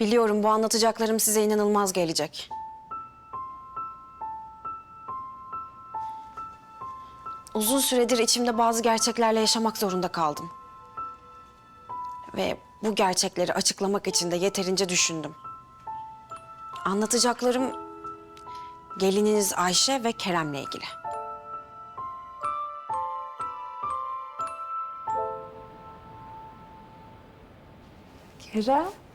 Biliyorum bu anlatacaklarım size inanılmaz gelecek. Uzun süredir içimde bazı gerçeklerle yaşamak zorunda kaldım. Ve bu gerçekleri açıklamak için de yeterince düşündüm. Anlatacaklarım gelininiz Ayşe ve Kerem'le ilgili. Kerem.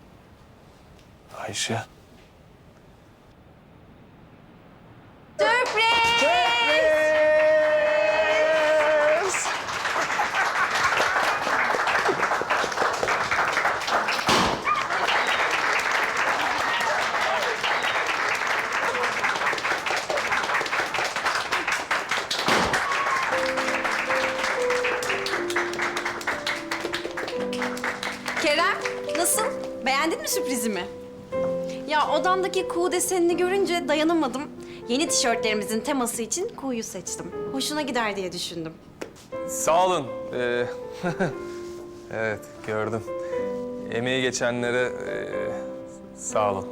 Ayşe. Kerem, nasıl? Beğendin mi sürprizimi? Ya odamdaki kuğu desenini görünce dayanamadım. Yeni tişörtlerimizin teması için kuğuyu seçtim. Hoşuna gider diye düşündüm. Sağ olun. Ee, evet gördüm. Emeği geçenlere ee, sağ olun.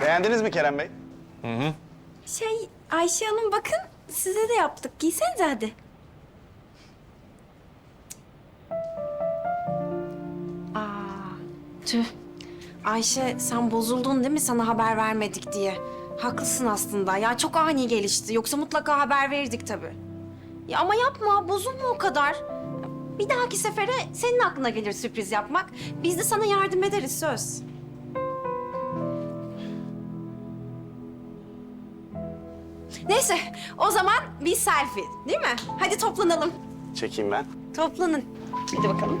Beğendiniz mi Kerem Bey? Şey Ayşe Hanım bakın size de yaptık. Giysenize hadi. Tüh. Ayşe sen bozuldun değil mi sana haber vermedik diye? Haklısın aslında. Ya çok ani gelişti. Yoksa mutlaka haber verirdik tabii. Ya ama yapma, bozulma o kadar. Bir dahaki sefere senin aklına gelir sürpriz yapmak. Biz de sana yardım ederiz söz. Neyse, o zaman bir selfie, değil mi? Hadi toplanalım. Çekeyim ben. Toplanın. Hadi bakalım.